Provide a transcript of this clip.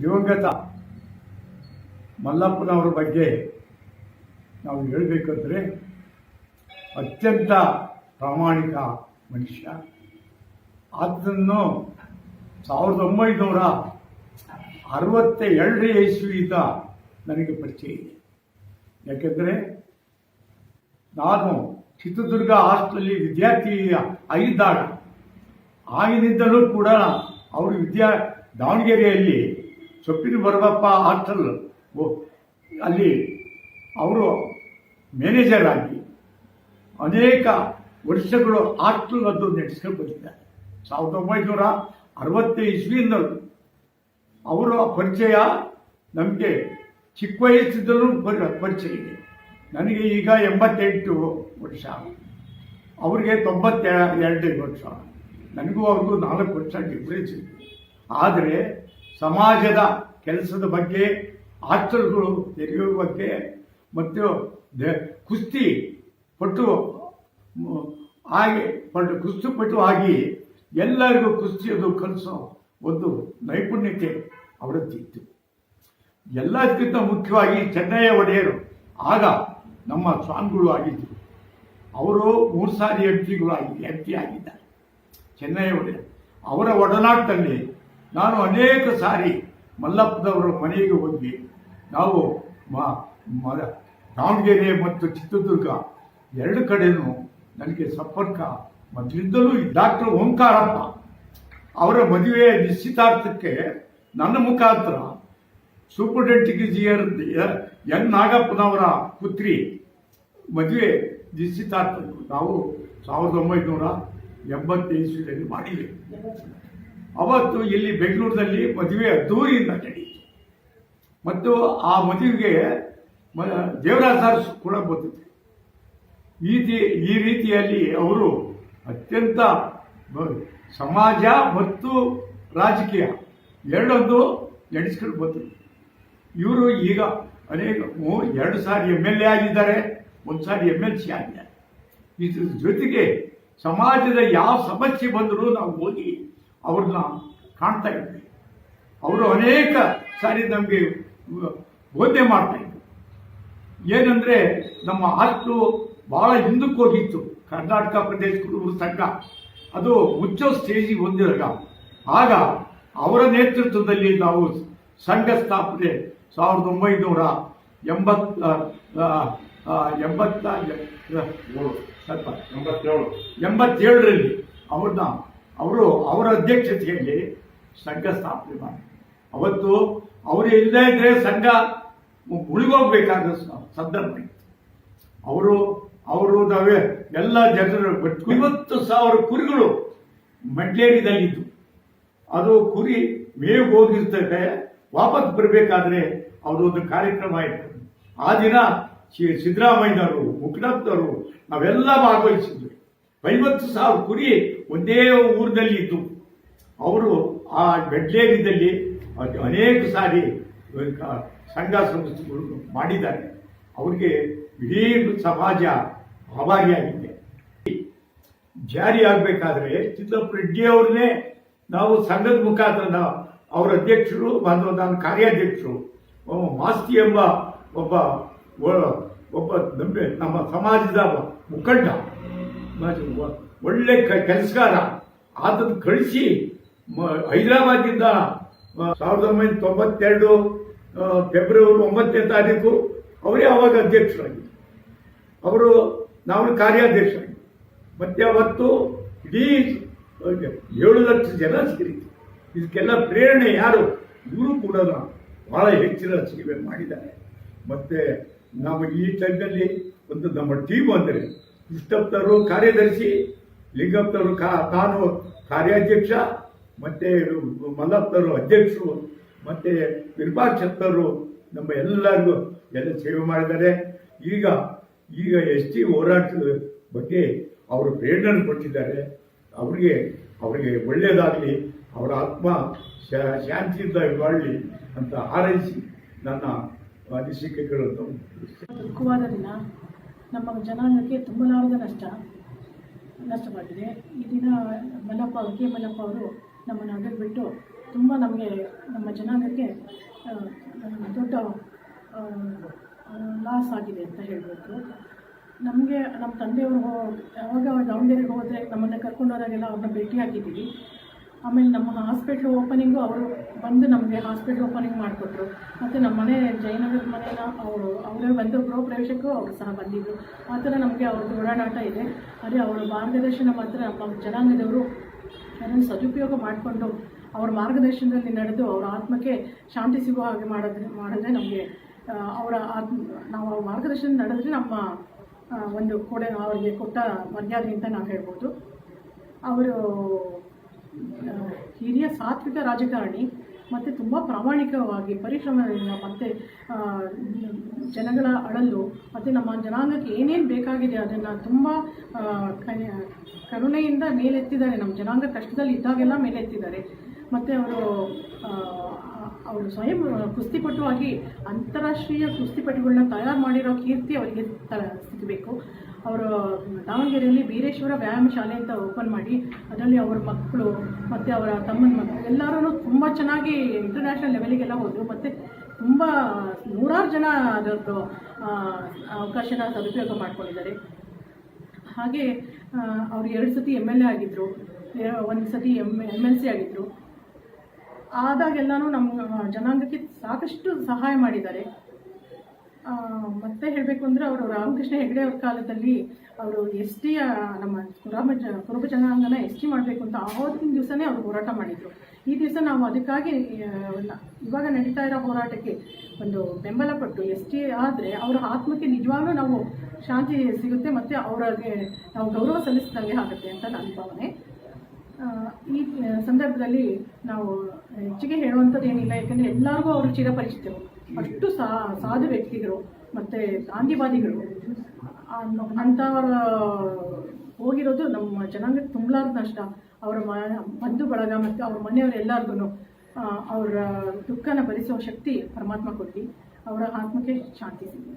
ದಿವಂಗತ ಮಲ್ಲಪ್ಪನವರ ಬಗ್ಗೆ ನಾವು ಹೇಳಬೇಕಂದ್ರೆ ಅತ್ಯಂತ ಪ್ರಾಮಾಣಿಕ ಮನುಷ್ಯ. ಅದನ್ನು ಸಾವಿರದ ಒಂಬೈನೂರ ಅರವತ್ತ ಎರಡನೇ ಇಸ್ವಿಯಿಂದ ನನಗೆ ಪರಿಚಯ ಇದೆ. ಯಾಕೆಂದರೆ ನಾನು ಚಿತ್ರದುರ್ಗ ಹಾಸ್ಟೆಲಲ್ಲಿ ವಿದ್ಯಾರ್ಥಿ ಆಗಿದ್ದಾಗ ಆಗಿನಿಂದಲೂ ಕೂಡ ಅವರು ವಿದ್ಯಾ ದಾವಣಗೆರೆಯಲ್ಲಿ ಸೊಪ್ಪಿನ ಬರಬಪ್ಪ ಹಾಸ್ಟೆಲ್ ಅಲ್ಲಿ ಅವರು ಮ್ಯಾನೇಜರ್ ಆಗಿ ಅನೇಕ ವರ್ಷಗಳು ಹಾಸ್ಟೆಲ್ ಅದು ನಡೆಸ್ಕೊಂಡು ಬಂದಿದ್ದಾರೆ ಸಾವಿರದ ಒಂಬೈನೂರ ಅರವತ್ತೈದು ಇಸ್ವಿಯಿಂದಲೂ ಅವರ ಪರಿಚಯ ನಮಗೆ ಚಿಕ್ಕ ವಯಸ್ಸಿದ್ದಲೂ ಪರಿ- ಪರಿಚಯ ಇದೆ. ನನಗೆ ಈಗ ಎಂಬತ್ತೆಂಟು ವರ್ಷ. ಅವರಿಗೆ ತೊಂಬತ್ತೆರಡು ವರ್ಷ. ನನಗೂ ಅವ್ರಿಗೂ ನಾಲ್ಕು ವರ್ಷ ಡಿಫ್ರೆನ್ಸ್ ಇದೆ. ಆದರೆ ಸಮಾಜದ ಕೆಲಸದ ಬಗ್ಗೆ ಹಾಸ್ಟೆಲ್ಗಳು ತೆರೆಯುವ ಬಗ್ಗೆ, ಮತ್ತು ಕುಸ್ತಿ ಪಟ್ಟು ಆಗಿ ಪಟ್ಟು ಕುಸ್ತಿ ಪಟ್ಟು ಆಗಿ ಎಲ್ಲರಿಗೂ ಕುಸ್ತಿಯದು ಕಲಿಸೋ ಒಂದು ನೈಪುಣ್ಯತೆ ಅವರದ್ದಿತ್ತು ಎಲ್ಲದಕ್ಕಿಂತ ಮುಖ್ಯವಾಗಿ ಚೆನ್ನಯ್ಯ ಒಡೆಯರು, ಆಗ ನಮ್ಮ ಸ್ವಾಮಿಗಳು ಆಗಿದ್ದರು ಅವರು ಮೂರು ಸಾರಿ ಎಂ ಆಗಿ ಎಂ ಆಗಿದ್ದಾರೆ. ಚೆನ್ನಯ್ಯ ಒಡೆಯರು, ಅವರ ಒಡನಾಟದಲ್ಲಿ ನಾನು ಅನೇಕ ಸಾರಿ ಮಲ್ಲಪ್ಪದವರ ಮನೆಗೆ ಹೋಗಿ ನಾವು ದಾವಣಗೆರೆ ಮತ್ತು ಚಿತ್ರದುರ್ಗ ಎರಡು ಕಡೆನೂ ನನಗೆ ಸಂಪರ್ಕ ಮೊದಲಿಂದಲೂ ಡಾಕ್ಟರ್ ಓಂಕಾರಪ್ಪ ಅವರ ಮದುವೆ ನಿಶ್ಚಿತಾರ್ಥಕ್ಕೆ ನನ್ನ ಮುಖಾಂತರ ಸೂಪರಿಂಟೆಂಡಿಜಿಯರ್ ಎನ್ ನಾಗಪ್ಪನವರ ಪುತ್ರಿ ಮದುವೆ ನಿಶ್ಚಿತಾರ್ಥ ನಾವು ಸಾವಿರದ ಒಂಬೈನೂರ ಎಂಬತ್ತೈದು ಮಾಡಿದ್ವಿ ಅವತ್ತು ಇಲ್ಲಿ ಬೆಂಗಳೂರಿನಲ್ಲಿ ಮದುವೆ ಅದ್ದೂರಿಯಿಂದ ನಡೆಯಿತು. ಮತ್ತು ಆ ಮದುವೆಗೆ ದೇವರಾಜ ಸರ್ ಕೂಡ ಬಂದಿದ್ದೆ ಈ ಈ ರೀತಿಯಲ್ಲಿ ಅವರು ಅತ್ಯಂತ ಸಮಾಜ ಮತ್ತು ರಾಜಕೀಯ ಎರಡೊಂದು ನಡೆಸ್ಕೊಂಡು ಬಂದರು. ಇವರು ಈಗ ಅನೇಕ ಎರಡು ಸಾರಿ ಎಂ ಎಲ್ ಎ ಆಗಿದ್ದಾರೆ, ಒಂದು ಸಾರಿ ಎಂ ಎಲ್ ಸಿ ಆಗಿದ್ದಾರೆ. ಇದ್ರ ಜೊತೆಗೆ ಸಮಾಜದ ಯಾವ ಸಮಸ್ಯೆ ಬಂದರೂ ನಾವು ಹೋಗಿ ಅವ್ರನ್ನ ಕಾಣ್ತಾ ಇದ್ವಿ. ಅವರು ಅನೇಕ ಸಾರಿ ನಮಗೆ ಬೋಧನೆ ಮಾಡ್ತಾ ಇದ್ರು. ಏನಂದ್ರೆ ನಮ್ಮ ಹಾಸ್ಟೆಲು ಬಹಳ ಹಿಂದಕ್ಕೆ ಹೋಗಿತ್ತು. ಕರ್ನಾಟಕ ಪ್ರದೇಶ ಕುರುಬರ ಸಂಘ. ಅದು ಮುಚ್ಚೋ ಸ್ಟೇಜಿಗೆ ಹೊಂದಿದಾಗ ಆಗ ಅವರ ನೇತೃತ್ವದಲ್ಲಿ ನಾವು ಸಂಘ ಸ್ಥಾಪನೆ ಸಾವಿರದ ಒಂಬೈನೂರ ಎಂಬತ್ತ ಎಂಬತ್ತ ಎಂಬತ್ತೇಳು. ಎಂಬತ್ತೇಳರಲ್ಲಿ ಅವ್ರನ್ನ ಅವರು ಅವರ ಅಧ್ಯಕ್ಷತೆಯಲ್ಲಿ ಸಂಘ ಸ್ಥಾಪನೆ ಮಾಡಿ. ಅವತ್ತು ಅವರು ಇಲ್ಲದೇ ಇದ್ರೆ ಸಂಘ ಉಳಿಗೋಗ್ಬೇಕಾದ ಸಂದರ್ಭ ಇತ್ತು. ಅವರು ಅವರು ನಾವೇ ಎಲ್ಲ ಜನರು ಐವತ್ತು ಸಾವಿರ ಕುರಿಗಳು ಮಂಡ್ಲೇರಿದಲ್ಲಿದ್ದು ಅದು ಕುರಿ ಮೇವು ಹೋಗಿರ್ತದೆ, ವಾಪಸ್ ಬರಬೇಕಾದ್ರೆ ಒಂದು ಕಾರ್ಯಕ್ರಮ ಇತ್ತು. ಆ ದಿನ ಸಿದ್ದರಾಮಯ್ಯನವರು ಮುಖಂಡರು ನಾವೆಲ್ಲ ಭಾಗವಹಿಸಿದ್ವಿ. ಐವತ್ತು ಸಾವಿರ ಕುರಿ ಒಂದೇ ಊರಿನಲ್ಲಿ ಇದ್ದು, ಅವರು ಆ ಬೆಡ್ಲೇರಿದಲ್ಲಿ ಅನೇಕ ಸಾರಿ ಸಂಘ ಸಂಸ್ಥೆಗಳು ಮಾಡಿದ್ದಾರೆ. ಅವರಿಗೆ ಇಡೀ ಸಮಾಜ ಆಭಾರಿಯಾಗಿದೆ. ಜಾರಿ ಆಗಬೇಕಾದ್ರೆ ಅವ್ರನ್ನೇ ನಾವು ಸಂಘದ ಮುಖಾಂತರ ಅವರ ಅಧ್ಯಕ್ಷರು, ಬಂದು ನಾನು ಕಾರ್ಯಾಧ್ಯಕ್ಷರು ಮಾಸ್ತಿ ಎಂಬ ಒಬ್ಬ ಒಬ್ಬ ನಮ್ಮ ಸಮಾಜದ ಮುಖಂಡ. ಒಳ್ಳೆ ಕೆಲಸಗಾರ. ಅದನ್ನು ಕಳಿಸಿ ಹೈದರಾಬಾದಿಂದ ಸಾವಿರದ ಒಂಬೈನೂರ ತೊಂಬತ್ತೆರಡು ಫೆಬ್ರವರಿ ಒಂಬತ್ತನೇ ತಾರೀಕು ಅವರೇ ಅವಾಗ ಅಧ್ಯಕ್ಷರಾಗಿ. ಅವರು ನಾವು ಕಾರ್ಯಾಧ್ಯಕ್ಷರಾಗಿ. ಮತ್ತೆ ಅವತ್ತು ಇಡೀ ಏಳು ಲಕ್ಷ ಜನ ಸೇರಿತು ಇದಕ್ಕೆಲ್ಲ ಪ್ರೇರಣೆ ಯಾರು? ಇವರು ಕೂಡ ಬಹಳ ಹೆಚ್ಚಿನ ಸೇವೆ ಮಾಡಿದ್ದಾರೆ. ಮತ್ತೆ ನಾವು ಈ ಟೈಮಲ್ಲಿ ಒಂದು ನಮ್ಮ ಟೀಮ್ ಅಂದರೆ ಕೃಷ್ಣಪ್ಪನವರು ಕಾರ್ಯದರ್ಶಿ, ಲಿಂಗಪ್ತರು ಕಾ, ತಾನು ಕಾರ್ಯಾಧ್ಯಕ್ಷ, ಮತ್ತೆ ಮಲ್ಲಪ್ತರು ಅಧ್ಯಕ್ಷರು, ಮತ್ತೆ ವಿರೂಪಾಕ್ಷಪ್ಪನವರು ನಮ್ಮ ಎಲ್ಲರಿಗೂ ಎಲ್ಲ ಸೇವೆ ಮಾಡಿದ್ದಾರೆ. ಈಗ ಈಗ ಎಸ್ ಟಿ ಹೋರಾಟದ ಬಗ್ಗೆ ಅವರು ಪ್ರೇರಣೆ ಕೊಟ್ಟಿದ್ದಾರೆ. ಅವರಿಗೆ ಅವರಿಗೆ ಒಳ್ಳೆಯದಾಗಲಿ ಅವರ ಆತ್ಮ ಶಾಂತಿಯಿಂದ ಬಾಳಲಿ ಅಂತ ಹಾರೈಸಿ ನನ್ನ ಅನಿಸಿಕೆಗಳನ್ನು ನಮ್ಮ ಜನಾಂಗಕ್ಕೆ ತುಂಬಲಾರದ ನಷ್ಟ ನಷ್ಟವಾಗಿದೆ ಈ ದಿನ ಮಲ್ಲಪ್ಪ, ಕೆ ಮಲ್ಲಪ್ಪ ಅವರು ನಮ್ಮನ್ನು ಅಗಲಿಬಿಟ್ಟು ತುಂಬ ನಮಗೆ ನಮ್ಮ ಜನಾಂಗಕ್ಕೆ ದೊಡ್ಡ ಲಾಸ್ ಆಗಿದೆ ಅಂತ ಹೇಳಬೇಕು ನಮಗೆ ನಮ್ಮ ತಂದೆಯವರು ಯಾವಾಗ ದಾವಣಗೆರೆಗೆ ಹೋದರೆ ನಮ್ಮನ್ನು ಕರ್ಕೊಂಡೋದಾಗೆಲ್ಲ ಅವ್ರನ್ನ ಭೇಟಿ ಆಗಿದ್ದೀವಿ ಆಮೇಲೆ ನಮ್ಮ ಹಾಸ್ಪಿಟ್ಲ್ ಓಪನಿಂಗು ಅವರು ಬಂದು ನಮಗೆ ಹಾಸ್ಪಿಟ್ಲ್ ಓಪನಿಂಗ್ ಮಾಡಿಕೊಟ್ರು. ಮತ್ತು ನಮ್ಮ ಮನೆ ಜಯನಗರದ ಮನೇನ ಅವರು, ಅವರೇ ಬಂದು ಗೃಹ ಪ್ರವೇಶಕ್ಕೂ ಅವರು ಸಹ ಬಂದಿದ್ದರು ಆ ಥರ ನಮಗೆ ಅವ್ರದ್ದು ಓಡಾಡಾಟ ಇದೆ. ಅದೇ ಅವರ ಮಾರ್ಗದರ್ಶನ ಮಾತ್ರ ನಮ್ಮ ಜನಾಂಗದವರು ಅದನ್ನು ಸದುಪಯೋಗ ಮಾಡಿಕೊಂಡು ಅವ್ರ ಮಾರ್ಗದರ್ಶನದಲ್ಲಿ ನಡೆದು ಅವರ ಆತ್ಮಕ್ಕೆ ಶಾಂತಿ ಸಿಗುವ ಹಾಗೆ ಮಾಡೋದ್ರೆ ಮಾಡಿದ್ರೆ ನಮಗೆ ಅವರ ಆತ್ಮ ನಾವು ಅವ್ರ ಮಾರ್ಗದರ್ಶನ ನಡೆದ್ರೆ ನಮ್ಮ ಒಂದು ಕೊಡೆ ಅವರಿಗೆ ಕೊಟ್ಟ ಮರ್ಯಾದೆ ಅಂತ ನಾವು ಹೇಳ್ಬೋದು. ಅವರು ಹಿರಿಯ ಸಾತ್ವಿಕ ರಾಜಕಾರಣಿ, ಮತ್ತು ತುಂಬ ಪ್ರಾಮಾಣಿಕವಾಗಿ ಪರಿಶ್ರಮದಿಂದ ಮತ್ತು ಜನಗಳ ಅಳಲು, ಮತ್ತು ನಮ್ಮ ಜನಾಂಗಕ್ಕೆ ಏನೇನು ಬೇಕಾಗಿದೆ ಅದನ್ನು ತುಂಬ ಕರುಣೆಯಿಂದ ಮೇಲೆತ್ತಿದ್ದಾರೆ. ನಮ್ಮ ಜನಾಂಗ ಕಷ್ಟದಲ್ಲಿ ಇದ್ದಾಗೆಲ್ಲ ಮೇಲೆತ್ತಿದ್ದಾರೆ. ಮತ್ತು ಅವರು ಅವರು ಸ್ವಯಂ ಕುಸ್ತಿಪಟುವಾಗಿ ಅಂತಾರಾಷ್ಟ್ರೀಯ ಕುಸ್ತಿಪಟುಗಳನ್ನ ತಯಾರು ಮಾಡಿರೋ ಕೀರ್ತಿ ಅವರಿಗೆ ಸಿಗಬೇಕು ಅವರು ದಾವಣಗೆರೆಯಲ್ಲಿ ಬೀರೇಶ್ವರ ವ್ಯಾಯಾಮ ಶಾಲೆ ಅಂತ ಓಪನ್ ಮಾಡಿ, ಅದರಲ್ಲಿ ಅವರ ಮಕ್ಕಳು ಮತ್ತು ಅವರ ತಮ್ಮನ ಮಕ್ಕಳು ಎಲ್ಲರೂ ತುಂಬ ಚೆನ್ನಾಗಿ ಇಂಟರ್ನ್ಯಾಷನಲ್ ಲೆವೆಲಿಗೆಲ್ಲ ಹೋದರು. ಮತ್ತು ತುಂಬ ನೂರಾರು ಜನ ಅದರದ್ದು ಅವಕಾಶನ ಸದುಪಯೋಗ ಮಾಡ್ಕೊಂಡಿದ್ದಾರೆ. ಹಾಗೆ ಅವ್ರು ಎರಡು ಸತಿ ಎಂ ಎಲ್ ಎ ಆಗಿದ್ದರು ಒಂದು ಸತಿ ಎಂ ಎಂ ಎಲ್ ಸಿ ಆಗಿದ್ದರು ಆದಾಗೆಲ್ಲನೂ ನಮ್ಮ ಜನಾಂಗಕ್ಕೆ ಸಾಕಷ್ಟು ಸಹಾಯ ಮಾಡಿದ್ದಾರೆ. ಮತ್ತೆ ಹೇಳಬೇಕು ಅಂದರೆ ಅವರು ರಾಮಕೃಷ್ಣ ಹೆಗಡೆ ಅವ್ರ ಕಾಲದಲ್ಲಿ ಅವರು ಎಸ್ ಟಿ ನಮ್ಮ ಕುರಾಮ ಜ, ಕುರುಬ ಜನಾಂಗನ ಎಸ್ ಟಿ ಮಾಡಬೇಕು ಅಂತ ಆವತ್ತಿನ ದಿವಸನೇ ಅವರು ಹೋರಾಟ ಮಾಡಿದರು. ಈ ದಿವಸ ನಾವು ಅದಕ್ಕಾಗಿ ಇವಾಗ ನಡೀತಾ ಇರೋ ಹೋರಾಟಕ್ಕೆ ಒಂದು ಬೆಂಬಲ ಪಟ್ಟು ಎಸ್ ಟಿ ಆದರೆ ಅವರ ಆತ್ಮಕ್ಕೆ ನಿಜವಾಗ್ಲೂ ನಾವು ಶಾಂತಿ ಸಿಗುತ್ತೆ ಮತ್ತು ಅವರಿಗೆ ನಾವು ಗೌರವ ಸಲ್ಲಿಸಿದಂಗೆ ಆಗುತ್ತೆ ಅಂತ ನನ್ನ ಭಾವನೆ. ಈ ಸಂದರ್ಭದಲ್ಲಿ ನಾವು ಹೆಚ್ಚಿಗೆ ಹೇಳುವಂಥದ್ದು ಏನಿಲ್ಲ ಯಾಕಂದರೆ ಎಲ್ಲರಿಗೂ ಅವರು ಚಿರಪರಿಚಿತರು ಅಷ್ಟು ಸಾ, ಸಾಧು ವ್ಯಕ್ತಿಗಳು, ಮತ್ತು ಗಾಂಧಿವಾದಿಗಳು. ಅಂಥವರ ಹೋಗಿರೋದು ನಮ್ಮ ಜನಾಂಗಕ್ಕೆ ತುಂಬಲಾರ್ದ ನಷ್ಟ. ಅವರ ಮ, ಬಂಧು ಬಳಗ ಮತ್ತು ಅವ್ರ ಮನೆಯವರೆಲ್ಲರಿಗೂ ಅವರ ದುಃಖನ ಭರಿಸುವ ಶಕ್ತಿ ಪರಮಾತ್ಮ ಕೊಟ್ಟು ಅವರ ಆತ್ಮಕ್ಕೆ ಶಾಂತಿ ಸಿಗಲಿ.